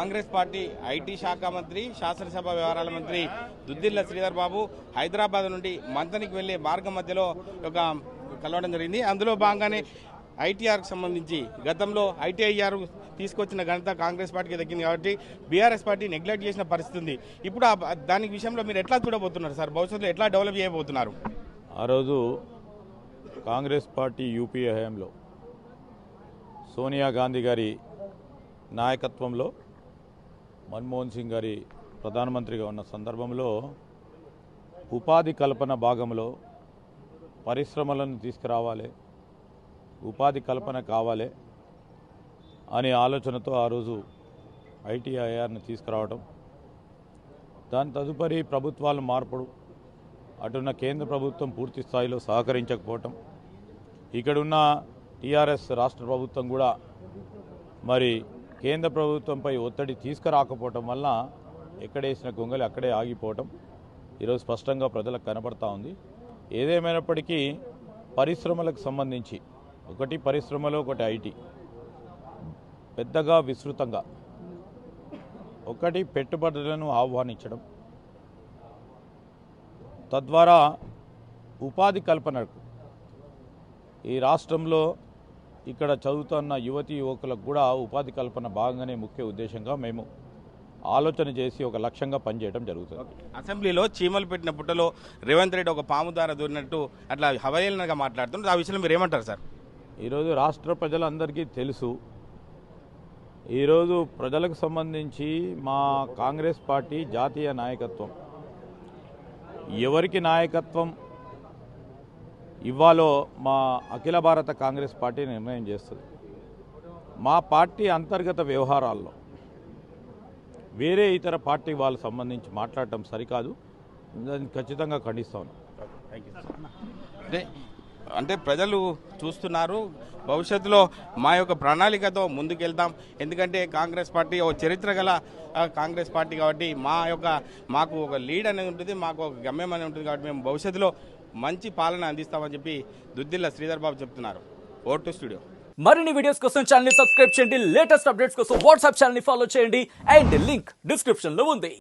Congress party IT శాఖ మంత్రి శాసనసభ వ్యవహారాల మంత్రి దుద్దిల్ల శ్రీధర్ బాబు హైదరాబాద్ నుండి మంతనికి వెళ్ళే మార్గం మధ్యలో ఒక కలవడం జరిగింది. అందులో భాగంగానే ఐటీఆర్కు సంబంధించి గతంలో ఐటీఐఆర్ తీసుకొచ్చిన ఘనత కాంగ్రెస్ పార్టీకి దక్కింది కాబట్టి బీఆర్ఎస్ పార్టీ నెగ్లెక్ట్ చేసిన పరిస్థితి ఉంది. ఇప్పుడు ఆ- దాని విషయంలో మీరు ఎట్లా చూడబోతున్నారు సార్? భవిష్యత్తులో ఎట్లా డెవలప్ చేయబోతున్నారు? ఆ రోజు కాంగ్రెస్ పార్టీ యూపీఏ హయాంలో సోనియా గాంధీ గారి నాయకత్వంలో మన్మోహన్ సింగ్ గారి ప్రధానమంత్రిగా ఉన్న సందర్భంలో ఉపాధి కల్పన భాగంలో పరిశ్రమలను తీసుకురావాలి ఉపాధి కల్పన కావాలి అనే ఆలోచనతో ఆ రోజు ఐటీఐఆర్ని తీసుకురావడం దాని తదుపరి ప్రభుత్వాలు మార్పుడు అటున్న కేంద్ర ప్రభుత్వం పూర్తి స్థాయిలో సహకరించకపోవటం. ఇక్కడున్న టీఆర్ఎస్ రాష్ట్ర ప్రభుత్వం కూడా మరి కేంద్ర ప్రభుత్వంపై ఒత్తిడి తీసుకురాకపోవటం వల్ల ఎక్కడేసిన గొంగలి అక్కడే ఆగిపోవటం ఈరోజు స్పష్టంగా ప్రజలకు కనబడతా ఉంది. ఏదేమైనప్పటికీ పరిశ్రమలకు సంబంధించి ఒకటి పరిశ్రమలో ఒకటి ఐటీ పెద్దగా విస్తృతంగా ఒకటి పెట్టుబడులను ఆహ్వానించడం తద్వారా ఉపాధి కల్పనకు ఈ రాష్ట్రంలో ఇక్కడ చదువుతున్న యువతి యువకులకు కూడా ఉపాధి కల్పన భాగంగానే ముఖ్య ఉద్దేశంగా మేము ఆలోచన చేసి ఒక లక్ష్యంగా పనిచేయడం జరుగుతుంది. అసెంబ్లీలో చీమలు పెట్టిన పుట్టలో రేవంత్ రెడ్డి ఒక పాము దార దూరినట్టు అట్లా హవయల్నగా మాట్లాడుతున్నారు ఆ విషయంలో మీరు ఏమంటారు సార్? ఈరోజు రాష్ట్ర ప్రజలందరికీ తెలుసు. ఈరోజు ప్రజలకు సంబంధించి మా కాంగ్రెస్ పార్టీ జాతీయ నాయకత్వం. ఎవరికి నాయకత్వం ఇవ్వాలో మా అఖిల భారత కాంగ్రెస్ పార్టీ నిర్ణయం చేస్తుంది. మా పార్టీ అంతర్గత వ్యవహారాల్లో వేరే ఇతర పార్టీ వాళ్ళు సంబంధించి మాట్లాడటం సరికాదు. దాన్ని ఖచ్చితంగా ఖండిస్తాను అంటే అంటే ప్రజలు చూస్తున్నారు భవిష్యత్తులో మా యొక్క ప్రణాళికతో ముందుకెళ్తాం ఎందుకంటే కాంగ్రెస్ పార్టీ ఒక చరిత్ర గల కాంగ్రెస్ పార్టీ కాబట్టి మా యొక్క మాకు ఒక లీడ్ అనేది ఉంటుంది మాకు ఒక గమ్యం అనేది ఉంటుంది కాబట్టి మేము భవిష్యత్తులో మంచి పాలన అందిస్తామని చెప్పి దుద్దిల్ల శ్రీధర్ బాబు చెప్తున్నారు. Over to studio. మరిన్ని వీడియోస్ కోసం ఛానల్ సబ్స్క్రైబ్ చేయండి. లేటెస్ట్ అప్డేట్స్ కోసం వాట్సాప్ ఛానల్ ఫాలో చేయండి. అండ్ లింక్ డిస్క్రిప్షన్లో ఉంది.